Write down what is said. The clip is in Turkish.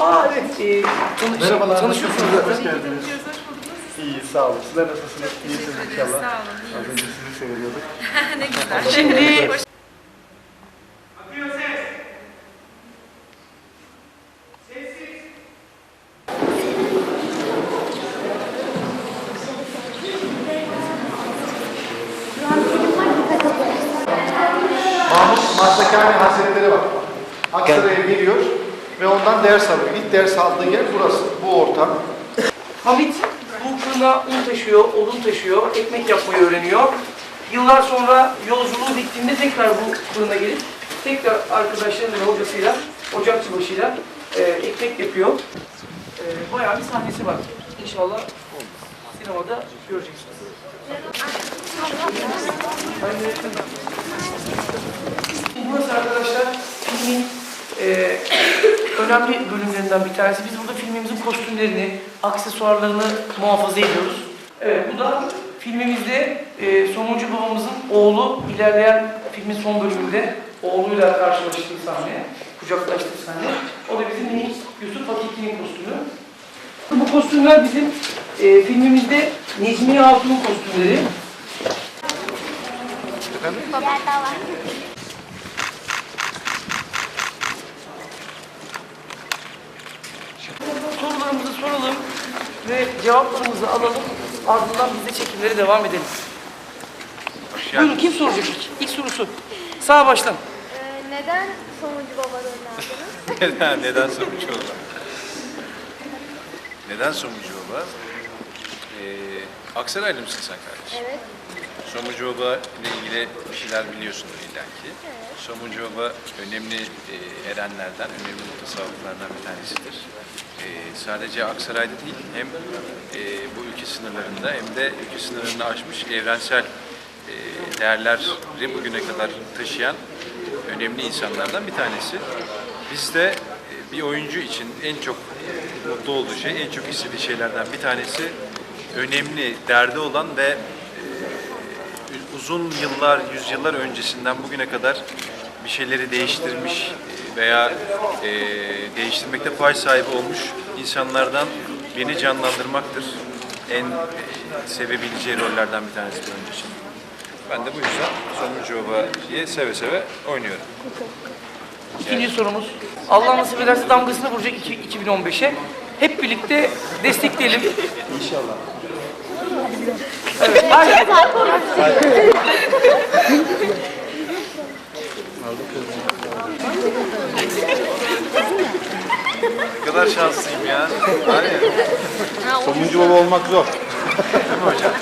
Aa evet. E, tanış, Merhabalar. Tanışıyorsunuz nasılsınız? zaten. Hoş geldiniz. İyi, sağ olun. Sizler nasılsınız? İyisiniz inşallah. Sağ olun. Az önce sizi seyrediyorduk. ne güzel. Şimdi Mahmut Marsakane Hazretleri var. Aksaray'a geliyor ve ondan ders alıyor. İlk ders aldığı yer burası, bu ortam. Hamit bu fırına un taşıyor, odun taşıyor, ekmek yapmayı öğreniyor. Yıllar sonra yolculuğu bittiğinde tekrar bu fırına gelip tekrar arkadaşlarıyla, hocasıyla, ocakçı başıyla e, ekmek yapıyor. E, bayağı bir sahnesi var. İnşallah sinemada göreceksiniz arkadaşlar filmin e, önemli bölümlerinden bir tanesi. Biz burada filmimizin kostümlerini, aksesuarlarını muhafaza ediyoruz. Evet, bu da filmimizde e, Somuncu babamızın oğlu ilerleyen filmin son bölümünde oğluyla karşılaştığı sahne, kucaklaştığı sahne. O da bizim minik Yusuf Hakiki'nin kostümü. Bu kostümler bizim e, filmimizde Necmiye Hatun'un kostümleri. Sorularımızı ve cevaplarımızı alalım. Ardından biz de çekimlere devam edelim. Buyurun kim soracak ilk? İlk sorusu. Sağ baştan. Ee, neden sonuncu baba aldınız? neden, neden sonucu oba? Neden sonucu oba? Ee, Aksaraylı mısın sen kardeşim? Evet. Somucu Oba ile ilgili bir şeyler biliyorsundur illa ki. Somucu Oba önemli e, erenlerden, önemli mutasavvıflardan bir tanesidir. E, sadece Aksaray'da değil, hem e, bu ülke sınırlarında hem de ülke sınırlarını aşmış evrensel e, değerleri bugüne kadar taşıyan önemli insanlardan bir tanesi. Biz de e, bir oyuncu için en çok mutlu olduğu şey, en çok istediği şeylerden bir tanesi önemli, derdi olan ve uzun yıllar, yüzyıllar öncesinden bugüne kadar bir şeyleri değiştirmiş e, veya e, değiştirmekte pay sahibi olmuş insanlardan birini canlandırmaktır. En e, sevebileceği rollerden bir tanesi oyuncu için. Ben de bu yüzden Sonuncu Oba'yı seve seve oynuyorum. İkinci sorumuz. Allah nasip ederse damgasını vuracak iki- 2015'e. Hep birlikte destekleyelim. İnşallah. Hayır. Ne kadar şanslıyım ya. Var ya. Sonuncu baba olmak zor. Değil mi hocam?